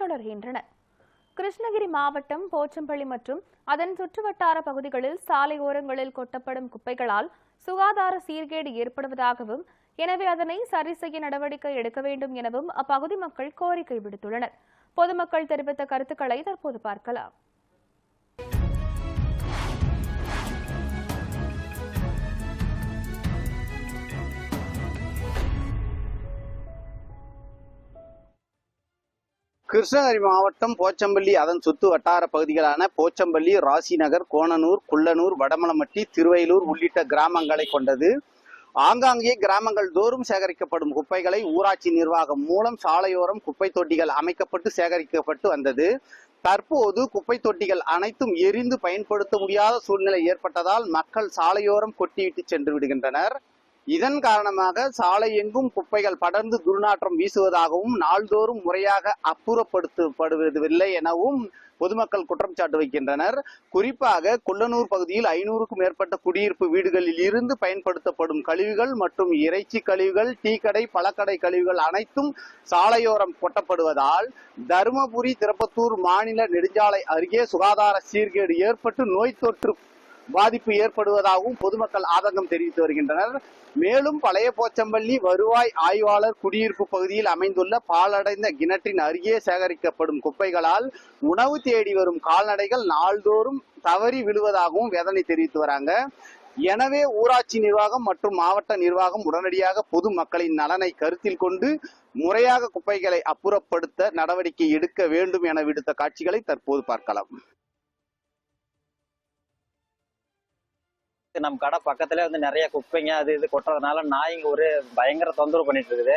வருகின்றனர் கிருஷ்ணகிரி மாவட்டம் போச்சம்பள்ளி மற்றும் அதன் சுற்றுவட்டார பகுதிகளில் சாலையோரங்களில் கொட்டப்படும் குப்பைகளால் சுகாதார சீர்கேடு ஏற்படுவதாகவும் எனவே அதனை சரி செய்ய நடவடிக்கை எடுக்க வேண்டும் எனவும் அப்பகுதி மக்கள் கோரிக்கை விடுத்துள்ளனர். பொதுமக்கள் தெரிவித்த கருத்துக்களை தற்போது பார்க்கலாம். கிருஷ்ணகிரி மாவட்டம் போச்சம்பள்ளி அதன் சுத்து வட்டார பகுதிகளான போச்சம்பள்ளி ராசிநகர் கோணனூர் குள்ளனூர் வடமலமட்டி திருவையலூர் உள்ளிட்ட கிராமங்களை கொண்டது. ஆங்காங்கே கிராமங்கள் தோறும் சேகரிக்கப்படும் குப்பைகளை ஊராட்சி நிர்வாகம் மூலம் சாலையோரம் குப்பை தொட்டிகள் அமைக்கப்பட்டு சேகரிக்கப்பட்டு வந்தது. தற்போது குப்பை தொட்டிகள் அனைத்தும் எரிந்து பயன்படுத்த முடியாத சூழ்நிலை ஏற்பட்டதால் மக்கள் சாலையோரம் கொட்டிவிட்டு சென்று விடுகின்றனர். இதன் காரணமாக சாலை எங்கும் குப்பைகள் படர்ந்து துர்நாற்றம் வீசுவதாகவும் நாள்தோறும் முறையாக அப்புறப்படுத்தப்படுவதில்லை எனவும் பொதுமக்கள் குற்றம் சாட்டு வைக்கின்றனர். குறிப்பாக குள்ளனூர் பகுதியில் ஐநூறுக்கும் மேற்பட்ட குடியிருப்பு வீடுகளில் இருந்து பயன்படுத்தப்படும் கழிவுகள் மற்றும் இறைச்சி கழிவுகள் டீ கடை பழக்கடை கழிவுகள் அனைத்தும் சாலையோரம் கொட்டப்படுவதால் தருமபுரி திருப்பத்தூர் மாநில நெடுஞ்சாலை அருகே சுகாதார சீர்கேடு ஏற்பட்டு நோய் தொற்று பாதிப்பு ஏற்படுவதாகவும் பொதுமக்கள் ஆதங்கம் தெரிவித்து வருகின்றனர். மேலும் பழைய போச்சம்பள்ளி வருவாய் ஆய்வாளர் குடியிருப்பு பகுதியில் அமைந்துள்ள பாலடைந்த கிணற்றின் அருகே சேகரிக்கப்படும் குப்பைகளால் உணவு தேடி வரும் கால்நடைகள் நாள்தோறும் தவறி விழுவதாகவும் வேதனை தெரிவித்து வராங்க. எனவே ஊராட்சி நிர்வாகம் மற்றும் மாவட்ட நிர்வாகம் உடனடியாக பொதுமக்களின் நலனை கருத்தில் கொண்டு முறையாக குப்பைகளை அப்புறப்படுத்த நடவடிக்கை எடுக்க வேண்டும் என விடுத்த காட்சிகளை தற்போது பார்க்கலாம். நம்ம கடை பக்கத்துல வந்து நிறைய குப்பைங்க அது இது கொட்டுறதுனால நாய்ங்க ஒரு பயங்கர தொந்தரவு பண்ணிட்டு இருக்குது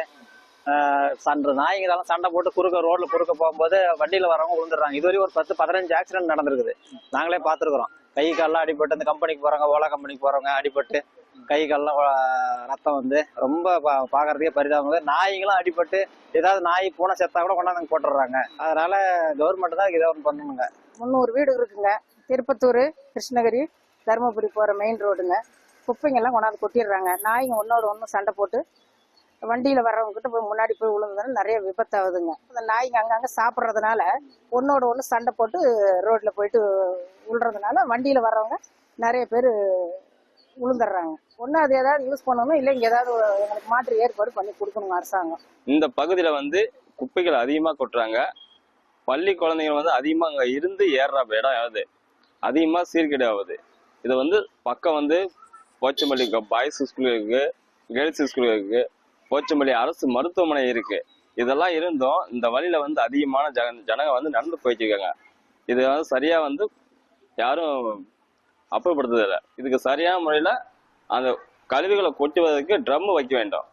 ஆஹ் சண்டை நாய்ங்க சண்டை போட்டு குறுக்க ரோட்ல குறுக்க போகும்போது வண்டியில வரவங்க விழுந்துடுறாங்க. இதுவரையும் ஒரு பத்து பதினஞ்சு ஆக்சிடென்ட் நடந்திருக்குது. நாங்களே பார்த்துருக்குறோம். கை கால்லாம் அடிபட்டு இந்த கம்பெனிக்கு போறவங்க ஓலா கம்பெனிக்கு போறவங்க அடிபட்டு கை கால்லாம் ரத்தம் வந்து ரொம்ப பா- பார்க்கறதுக்கே பரிதாபம் இருக்குது. அடிபட்டு ஏதாவது நாய் பூனை செத்தா கூட கொண்டாந்து போட்டுடுறாங்க. அதனால கவர்மெண்ட் தான் இதை ஒன்று பண்ணணுங்க. முந்நூறு வீடு இருக்குங்க. திருப்பத்தூர் கிருஷ்ணகிரி தருமபுரி போகிற மெயின் ரோடுங்க குப்பைங்கெல்லாம் கொண்டாந்து கொட்டிடுறாங்க. நாய்ங்க ஒன்றோட ஒன்று சண்டை போட்டு வண்டியில் வர்றவங்ககிட்ட போய் முன்னாடி போய் விழுந்ததுனால நிறைய விபத்தாகுதுங்க அந்த நாய்ங்க அங்கங்கே சாப்பிட்றதுனால ஒன்றோட ஒன்று சண்டை போட்டு ரோட்டில் போயிட்டு விழுறதுனால வண்டியில் வர்றவங்க நிறைய பேர் விழுந்துடுறாங்க ஒன்று அது ஏதாவது யூஸ் பண்ணணும்? இல்லை இங்கே ஏதாவது எங்களுக்கு மாற்று ஏற்பாடு பண்ணி கொடுக்கணுங்க அரசாங்கம்? இந்த பகுதியில் வந்து குப்பைகள் அதிகமாக கொட்டுறாங்க. பள்ளி குழந்தைகள் வந்து அதிகமாக அங்கே இருந்து ஏறுற இடம் ஆகுது. அதிகமாக சீர்கேடு ஆகுது. இது வந்து பக்கம் வந்து போச்சம்பள்ளி பாய்ஸ் ஸ்கூல் இருக்கு கேர்ள்ஸ் ஸ்கூல் இருக்கு போச்சம்பள்ளி அரசு மருத்துவமனை இருக்கு. இதெல்லாம் இருந்தும் இந்த வழியில வந்து அதிகமான ஜன ஜனங்க வந்து நடந்து போயிட்டுருக்காங்க. இது வந்து சரியா வந்து யாரும் அப்புறப்படுத்துறதில்லை. இதுக்கு சரியான முறையில் அந்த கழிவுகளை கொட்டுவதற்கு ட்ரம் வைக்க வேண்டும்.